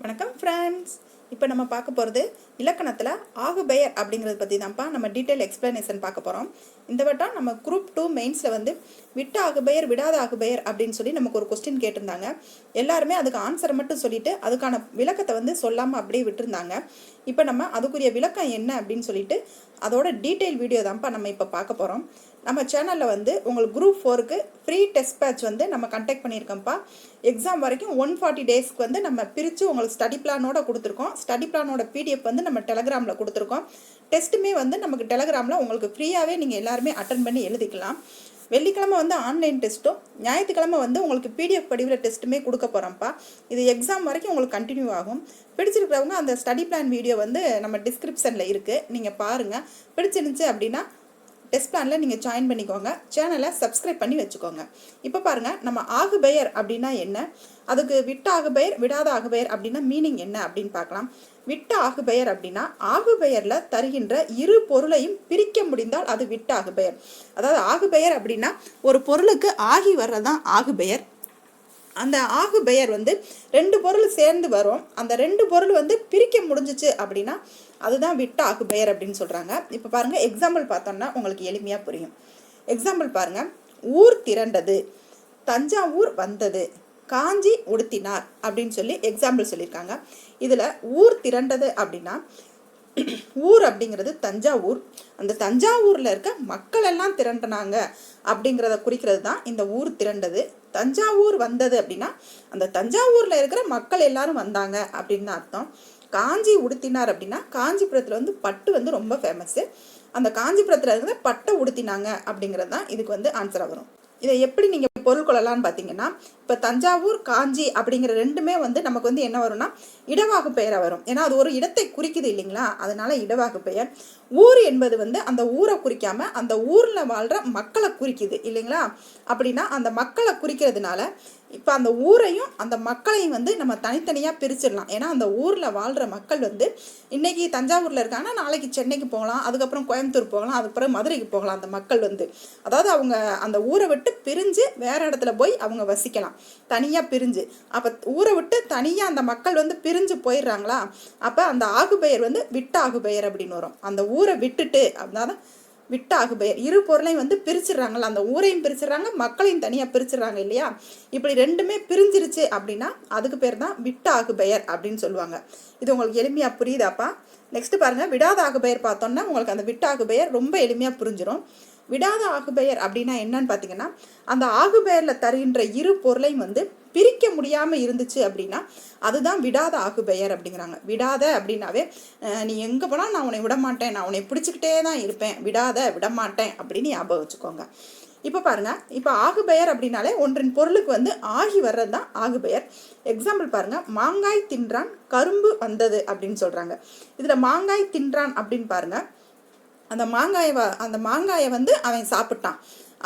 வணக்கம் ஃப்ரெண்ட்ஸ் இப்போ நம்ம பார்க்க போகிறது இலக்கணத்தில் ஆகுபெயர் அப்படிங்கிறத பற்றி தான்ப்பா நம்ம டீட்டெயில் எக்ஸ்ப்ளனேஷன் பார்க்க போகிறோம் இந்த வட்டம் நம்ம குரூப் டூ மெயின்ஸில் வந்து விட்ட ஆகுபெயர் விடாத ஆகுபெயர் அப்படின்னு சொல்லி நமக்கு ஒரு கொஸ்டின் கேட்டிருந்தாங்க. எல்லாருமே அதுக்கு ஆன்சரை மட்டும் சொல்லிட்டு அதுக்கான விளக்கத்தை வந்து சொல்லாமல் அப்படியே விட்டுருந்தாங்க. இப்போ நம்ம அதுக்குரிய விளக்கம் என்ன அப்படின்னு சொல்லிட்டு அதோட டீட்டெயில் வீடியோ தான்ப்பா நம்ம இப்போ பார்க்க போகிறோம் நம்ம சேனலில் வந்து உங்களுக்கு குரூப் ஃபோருக்கு ஃப்ரீ டெஸ்ட் பேட்ச் வந்து நம்ம கண்டக்ட் பண்ணியிருக்கோம்ப்பா. எக்ஸாம் வரைக்கும் ஒன் ஃபார்ட்டி டேஸ்க்கு வந்து நம்ம பிரித்து உங்களுக்கு ஸ்டடி பிளானோட கொடுத்துருக்கோம். ஸ்டடி பிளானோட பிடிஎஃப் வந்து நம்ம டெலகிராமில் கொடுத்துருக்கோம். டெஸ்ட்டுமே வந்து நமக்கு டெலகிராமில் உங்களுக்கு ஃப்ரீயாகவே நீங்கள் எல்லாருமே அட்டன் பண்ணி எழுதிக்கலாம். வெள்ளிக்கிழமை வந்து ஆன்லைன் டெஸ்ட்டும் ஞாயிற்றுக்கிழமை வந்து உங்களுக்கு பிடிஎஃப் படிவில் டெஸ்ட்டுமே கொடுக்க போகிறோம்ப்பா இது எக்ஸாம் வரைக்கும் உங்களுக்கு கண்டினியூ ஆகும். பிடிச்சிருக்கிறவங்க அந்த ஸ்டடி பிளான் வீடியோ வந்து நம்ம டிஸ்கிரிப்ஷனில் இருக்குது நீங்கள் பாருங்கள் பிடிச்சிருந்துச்சு அப்படின்னா டெஸ்ட் பிளானில் நீங்கள் ஜாயின் பண்ணிக்கோங்க. சேனலை சப்ஸ்கிரைப் பண்ணி வச்சுக்கோங்க. இப்போ பாருங்கள் நம்ம ஆகுபெயர் அப்படின்னா என்ன? அதுக்கு விட்ட ஆகுபெயர் விடாத ஆகுபெயர் அப்படின்னா மீனிங் என்ன அப்படின்னு பார்க்கலாம். விட்ட ஆகுபெயர் அப்படின்னா ஆகுபெயரில் தருகின்ற இரு பொருளையும் பிரிக்க முடிந்தால் அது விட்ட ஆகுபெயர் அதாவது ஆகுபெயர் அப்படின்னா ஒரு பொருளுக்கு ஆகி வர்றதான் ஆகுபெயர் அந்த ஆகு பெயர் வந்து ரெண்டு பொருள் சேர்ந்து வரும். அந்த ரெண்டு பொருள் வந்து பிரிக்க முடிஞ்சிச்சு அப்படின்னா அதுதான் விட்ட ஆகு பெயர் அப்படின்னு சொல்கிறாங்க இப்போ பாருங்கள் எக்ஸாம்பிள் பார்த்தோம்னா உங்களுக்கு எளிமையாக புரியும். எக்ஸாம்பிள் பாருங்கள் ஊர் திரண்டது தஞ்சாவூர் வந்தது காஞ்சி உடுத்தினார் அப்படின்னு சொல்லி எக்ஸாம்பிள் சொல்லியிருக்காங்க. இதில் ஊர் திரண்டது அப்படின்னா ஊர் அப்படிங்கிறது தஞ்சாவூர். அந்த தஞ்சாவூரில் இருக்க மக்கள் எல்லாம் திரண்டினாங்க அப்படிங்கிறத குறிக்கிறது தான் இந்த ஊர் திரண்டது. தஞ்சாவூர் வந்தது அப்படின்னா அந்த தஞ்சாவூரில் இருக்கிற மக்கள் எல்லாரும் வந்தாங்க அப்படின்னு தான் அர்த்தம். காஞ்சி உடுத்தினார் அப்படின்னா காஞ்சிபுரத்தில் வந்து பட்டு வந்து ரொம்ப ஃபேமஸ்ஸு அந்த காஞ்சிபுரத்தில் இருக்கிற பட்டை உடுத்தினாங்க அப்படிங்கிறது தான் இதுக்கு வந்து ஆன்சராக வரும். இதை எப்படி நீங்கள் பொருள் கொள்ளலாம்னு பார்த்தீங்கன்னா இப்போ தஞ்சாவூர் காஞ்சி அப்படிங்கிற ரெண்டுமே வந்து நமக்கு வந்து என்ன வரும்னா இடவாகு பெயராக வரும். ஏன்னா அது ஒரு இடத்தை குறிக்குது இல்லைங்களா? அதனால இடவாகு பெயர். ஊர் என்பது வந்து அந்த ஊரை குறிக்காமல் அந்த ஊரில் வாழ்கிற மக்களை குறிக்குது இல்லைங்களா? அப்படின்னா அந்த மக்களை குறிக்கிறதுனால இப்போ அந்த ஊரையும் அந்த மக்களையும் வந்து நம்ம தனித்தனியாக பிரிச்சிடலாம். ஏன்னா அந்த ஊரில் வாழ்கிற மக்கள் வந்து இன்றைக்கி தஞ்சாவூரில் இருக்காங்கன்னா நாளைக்கு சென்னைக்கு போகலாம் அதுக்கப்புறம் கோயம்புத்தூர் போகலாம் அதுக்கப்புறம் மதுரைக்கு போகலாம் அந்த மக்கள் வந்து. அதாவது அவங்க அந்த ஊரை விட்டு பிரிஞ்சு வேறு இடத்துல போய் அவங்க வசிக்கலாம். தனியாக பிரிஞ்சு. அப்போ ஊரை விட்டு தனியாக அந்த மக்கள் வந்து பிரிஞ்சு போயிடுறாங்களா? அப்போ அந்த ஆகுபெயர் வந்து விட்ட ஆகுபெயர் அப்படின்னு வரும். அந்த ஊரை விட்டுட்டு அப்படின்னா விட்டாகு பெயர் இரு பொருளையும் வந்து பிரிச்சிடுறாங்கல்ல அந்த ஊரையும் பிரிச்சிடுறாங்க மக்களையும் தனியாக பிரிச்சிடுறாங்க இல்லையா? இப்படி ரெண்டுமே பிரிஞ்சிருச்சு அப்படின்னா அதுக்கு பேர் தான் விட்டாகு பெயர் அப்படின்னு சொல்லுவாங்க. இது உங்களுக்கு எளிமையாக புரியுதாப்பா? நெக்ஸ்ட் பாருங்கள் விடாத ஆகுபெயர் பார்த்தோன்னா உங்களுக்கு அந்த விட்ட ஆகுபெயர் ரொம்ப எளிமையாக புரிஞ்சிடும் விடாத ஆகுபெயர் அப்படின்னா என்னன்னு பார்த்தீங்கன்னா அந்த ஆகுபெயரில் தருகின்ற இரு பொருளையும் வந்து பிரிக்க முடியாமல் இருந்துச்சு அப்படின்னா அதுதான் விடாத ஆகுபெயர் அப்படிங்கிறாங்க. விடாத அப்படின்னாவே நீ எங்கே போனால் நான் உன்னை விட மாட்டேன் நான் உன்னை பிடிச்சிக்கிட்டே தான் இருப்பேன் விடாத விட மாட்டேன் அப்படின்னு ஞாபகம் வச்சுக்கோங்க. இப்போ பாருங்க இப்போ ஆகுபெயர் அப்படின்னாலே ஒன்றின் பொருளுக்கு வந்து ஆகி வர்றது தான் ஆகுபெயர். எக்ஸாம்பிள் பாருங்கள் மாங்காய் தின்றான் கரும்பு வந்தது அப்படின்னு சொல்கிறாங்க இதில் மாங்காய் தின்றான் அப்படின்னு பாருங்கள் அந்த மாங்காயை அந்த மாங்காயை வந்து அவன் சாப்பிட்டான்.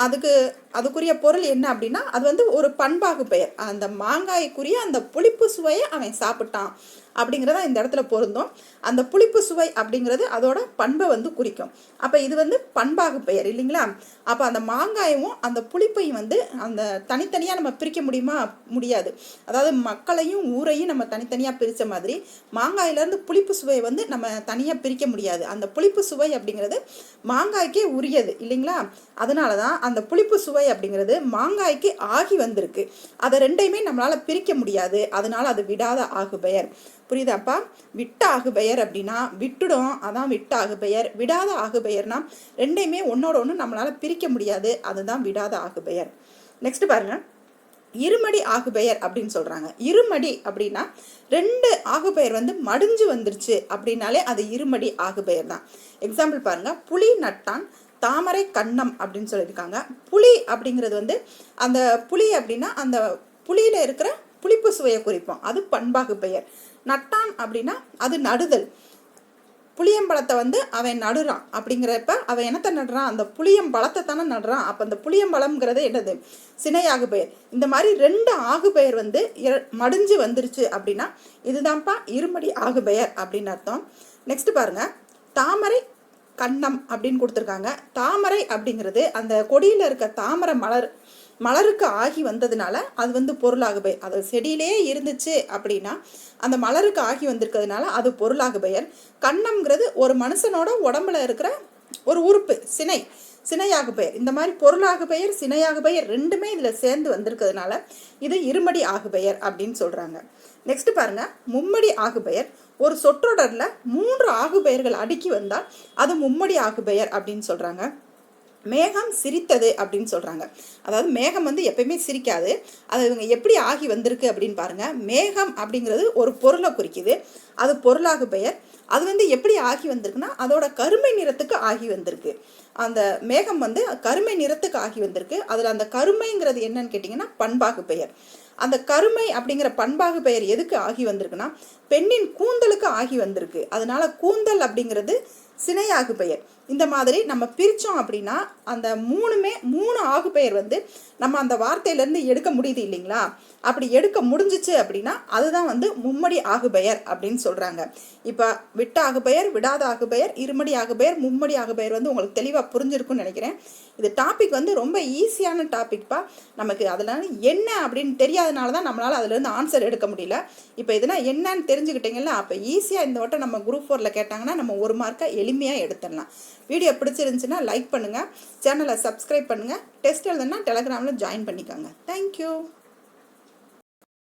அதுக்கு அதுக்குரிய பொருள் என்ன அப்படின்னா அது வந்து ஒரு பண்பாகு பெயர். அந்த மாங்காய்க்குரிய அந்த புளிப்பு சுவையை அவன் சாப்பிட்டான். அப்படிங்கிறத இந்த இடத்துல பொருந்தும். அந்த புளிப்பு சுவை அப்படிங்கிறது அதோட பண்பை வந்து குறிக்கும். அப்போ இது வந்து பண்பாகு பெயர் இல்லைங்களா? அப்போ அந்த மாங்காயும் அந்த புளிப்பையும் வந்து அந்த தனித்தனியாக நம்ம பிரிக்க முடியுமா? முடியாது. அதாவது மக்களையும் ஊரையும் நம்ம தனித்தனியாக பிரித்த மாதிரி மாங்காயிலேருந்து புளிப்பு சுவையை வந்து நம்ம தனியாக பிரிக்க முடியாது. அந்த புளிப்பு சுவை அப்படிங்கிறது மாங்காய்க்கே உரியது இல்லைங்களா? அதனால தான் அந்த புளிப்பு சுவை அப்படிங்கிறது மாங்காய்க்கு ஆகி வந்திருக்கு. அதை ரெண்டையுமே நம்மளால் பிரிக்க முடியாது. அதனால அது விடாத ஆகுபெயர் புரியுதாப்பா? விட்ட ஆகுபெயர் அப்படின்னா விட்டுடும் அதான் விட்ட ஆகுபெயர் விடாத ஆகுபெயர்னா ரெண்டையுமே ஒன்னோட ஒன்று நம்மளால் பிரிக்க முடியாது. அதுதான் விடாத ஆகுபெயர் நெக்ஸ்ட் பாருங்க. இருமடி ஆகுபெயர் அப்படின்னு சொல்கிறாங்க இருமடி அப்படின்னா ரெண்டு ஆகுபெயர் வந்து மடிஞ்சு வந்துருச்சு அப்படின்னாலே அது இருமடி ஆகுபெயர் தான். எக்ஸாம்பிள் பாருங்க. புலி நட்டான் தாமரை கண்ணம் அப்படின்னு சொல்லியிருக்காங்க. புலி அப்படிங்கிறது வந்து அந்த புலி அப்படின்னா அந்த புலியில் இருக்கிற புளிப்பு சுவையை குறிப்போம் அது பண்பாகு பெயர். நட்டான் அப்படின்னா அது நடுதல். புளியம்பழத்தை வந்து அவன் நடுறான் அப்படிங்கிறப்ப அவன் என்னத்தை நடுறான்? அந்த புளியம்பழத்தை தானே நடுறான். அப்போ அந்த புளியம்பழம்ங்கிறது என்னது? சினை ஆகுபெயர் இந்த மாதிரி ரெண்டு ஆகுபெயர் வந்து இர- மடிஞ்சு வந்துருச்சு அப்படின்னா இதுதான்ப்பா இருமடி ஆகுபெயர் அப்படின்னு அர்த்தம். நெக்ஸ்ட் பாருங்க. தாமரை கண்ணம் அப்படின்னு கொடுத்துருக்காங்க. தாமரை அப்படிங்கிறது அந்த கொடியில் இருக்க தாமரை மலர் மலருக்கு ஆகி வந்ததுனால அது வந்து பொருளாக பெயர் அது செடியிலே இருந்துச்சு அப்படின்னா அந்த மலருக்கு ஆகி வந்திருக்கிறதுனால அது பொருளாக பெயர் கண்ணம்ங்கிறது ஒரு மனுஷனோட உடம்புல இருக்கிற ஒரு உறுப்பு சினை சினையாக பெயர் இந்த மாதிரி பொருளாக பெயர் சினையாக பெயர் ரெண்டுமே இதில் சேர்ந்து வந்திருக்கிறதுனால இது இருமடி ஆகு பெயர் அப்படின்னு சொல்கிறாங்க நெக்ஸ்ட் பாருங்க மும்மடி ஆகு பெயர் ஒரு சொற்றொடரில் மூன்று ஆகு பெயர்கள் அடுக்கி வந்தால் அது மும்மடி ஆகு பெயர் அப்படின்னு சொல்கிறாங்க மேகம் சிரித்தது அப்படின்னு சொல்கிறாங்க அதாவது மேகம் வந்து எப்பயுமே சிரிக்காது. அது இவங்க எப்படி ஆகி வந்திருக்கு அப்படின்னு பாருங்க. மேகம் அப்படிங்கிறது ஒரு பொருளை குறிக்குது. அது பொருளாக பெயர். அது வந்து எப்படி ஆகி வந்திருக்குன்னா அதோட கருமை நிறத்துக்கு ஆகி வந்திருக்கு. அந்த மேகம் வந்து கருமை நிறத்துக்கு ஆகி வந்திருக்கு. அதில் அந்த கருமைங்கிறது என்னன்னு கேட்டிங்கன்னா பண்பாகு பெயர். அந்த கருமை அப்படிங்கிற பண்பாகு பெயர் எதுக்கு ஆகி வந்திருக்குன்னா பெண்ணின் கூந்தலுக்கு ஆகி வந்திருக்கு. அதனால கூந்தல் அப்படிங்கிறது சினையாகு பெயர். இந்த மாதிரி நம்ம பிரித்தோம் அப்படின்னா அந்த மூணுமே மூணு ஆகுபெயர் வந்து நம்ம அந்த வார்த்தையிலேருந்து எடுக்க முடியுது இல்லைங்களா? அப்படி எடுக்க முடிஞ்சிச்சு அப்படின்னா அதுதான் வந்து மும்மடி ஆகுபெயர் அப்படின்னு சொல்கிறாங்க இப்போ விட்ட ஆகுபெயர் விடாத ஆகுபெயர் இருமடி ஆகுபெயர் மும்மடி ஆகுபெயர் வந்து உங்களுக்கு தெளிவாக புரிஞ்சிருக்குன்னு நினைக்கிறேன். இது டாபிக் வந்து ரொம்ப ஈஸியான டாபிக்ப்பா நமக்கு அதில் என்ன அப்படின்னு தெரியாதனால தான் நம்மளால் அதுலேருந்து ஆன்சர் எடுக்க முடியல. இப்போ இதெல்லாம் என்னன்னு தெரிஞ்சுக்கிட்டீங்களா அப்போ ஈஸியாக இந்த வட்டம் நம்ம குரூப் ஃபோரில் கேட்டாங்கன்னா நம்ம ஒரு மார்க்கை எளிமையாக எடுத்துடலாம். வீடியோ பிடிச்சிருந்துச்சுன்னா லைக் பண்ணுங்கள் சேனலை சப்ஸ்கிரைப் பண்ணுங்கள் டெஸ்ட் எழுதுனா டெலகிராமில் ஜாயின் பண்ணிக்கோங்க. தேங்க்யூ